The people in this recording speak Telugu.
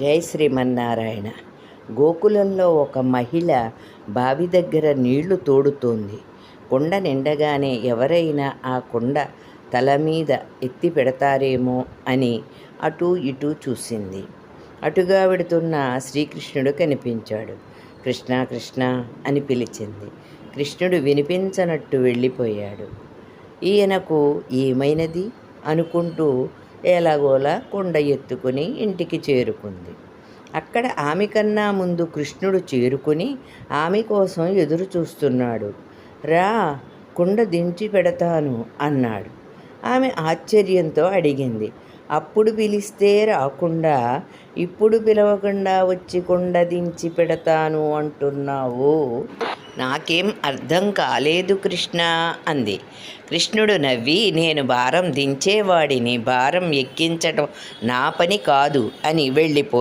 జై శ్రీమన్నారాయణ. గోకులంలో ఒక మహిళ బావి దగ్గర నీళ్ళు తోడుతోంది. కుండ నిండగానే ఎవరైనా ఆ కుండ తల మీద ఎత్తి పెడతారేమో అని అటూ ఇటూ చూసింది. అటుగా వెడుతున్న శ్రీకృష్ణుడు కనిపించాడు. కృష్ణ కృష్ణ అని పిలిచింది. కృష్ణుడు వినిపించనట్టు వెళ్ళిపోయాడు. ఈయనకు ఏమైనది? అనుకుంటూ ఎలాగోలా కొండ ఎత్తుకుని ఇంటికి చేరుకుంది. అక్కడ ఆమె కన్నా ముందు కృష్ణుడు చేరుకుని ఆమె కోసం ఎదురు చూస్తున్నాడు. రా కుండ దించి పెడతాను అన్నాడు. ఆమె ఆశ్చర్యంతో అడిగింది. అప్పుడు పిలిస్తే రాకుండా ఇప్పుడు పిలవకుండా వచ్చి కుండ దించి పెడతాను అంటున్నావు? నాకేం అర్థం కాలేదు కృష్ణ అంది. కృష్ణుడు నవ్వి నేను భారం దించేవాడిని భారం ఎక్కించటం నా పని కాదు అని వెళ్ళిపోయి